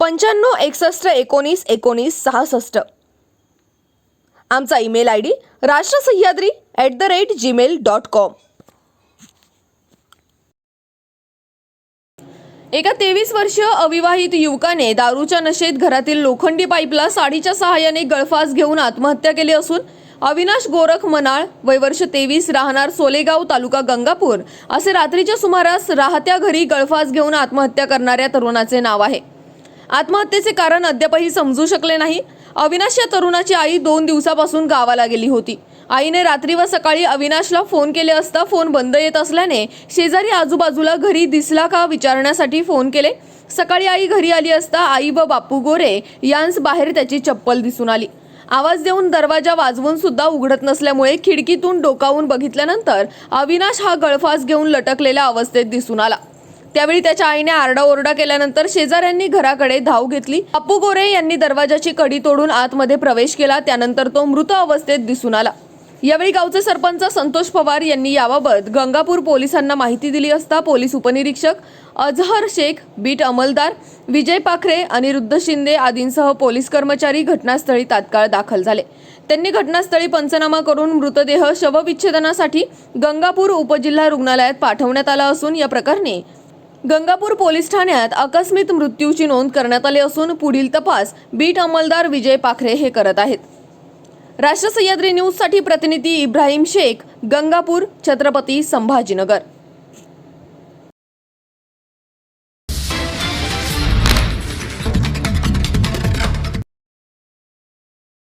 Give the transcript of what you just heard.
पंच्याण्णव एकसष्ट एकोणीस एकोणीस सहासष्ट. आमचा email I D Rashtra Sahyadri at the rate Gmail dot com एका तेवीस वर्षीय अविवाहित युवकाने दारूच्या नशेत घरातील लोखंडी पाईपला साडीच्या सहाय्याने गळफास घेऊन आत्महत्या केली असून अविनाश गोरख मनाळ वय वर्ष तेवीस राहणार सोलेगाव तालुका गंगापूर असे रात्रीच्या सुमारास राहत्या घरी गळफास घेऊन आत्महत्या करणाऱ्या तरुणाचे नाव आहे. आत्महत्येचे कारण अद्यापही समजू शकले नाही. अविनाश या तरुणाची आई दोन दिवसापासून गावाला गेली होती. आईने रात्री व सकाळी अविनाशला फोन केले असता फोन बंद येत असल्याने शेजारी आजूबाजूला घरी दिसला का विचारण्यासाठी फोन केले. सकाळी आई घरी आली असता आई व बापू गोरे यांस बाहेर त्याची चप्पल दिसून आली. आवाज देऊन दरवाजा वाजवून सुद्धा उघडत नसल्यामुळे खिडकीतून डोकावून बघितल्यानंतर अविनाश हा गळफास घेऊन लटकलेल्या अवस्थेत दिसून आला. त्यावेळी त्याच्या आईने आरडाओरडा केल्यानंतर शेजाऱ्यांनी घराकडे धाव घेतली. अप्पू गोरे यांनी दरवाजाची कडी तोडून आतमध्ये प्रवेश केला. त्यानंतर तो मृत अवस्थेत दिसून आला. यावेळी गावचे सरपंच संतोष पवार यांनी याबाबत गंगापूर पोलिसांना माहिती दिली असता पोलीस उपनिरीक्षक अजहर शेख बीट अंमलदार विजय पाखरे अनिरुद्ध शिंदे आदींसह पोलीस कर्मचारी घटनास्थळी तात्काळ दाखल झाले. त्यांनी घटनास्थळी पंचनामा करून मृतदेह शवविच्छेदनासाठी गंगापूर उपजिल्हा रुग्णालयात पाठवण्यात आला असून या प्रकरणी गंगापूर पोलीस ठाण्यात आकस्मित मृत्यूची नोंद करण्यात आली असून पुढील तपास बीट अंमलदार विजय पाखरे हे करत आहेत. राष्ट्र सह्याद्री न्यूजसाठी प्रतिनिधी इब्राहिम शेख गंगापूर छत्रपती संभाजीनगर.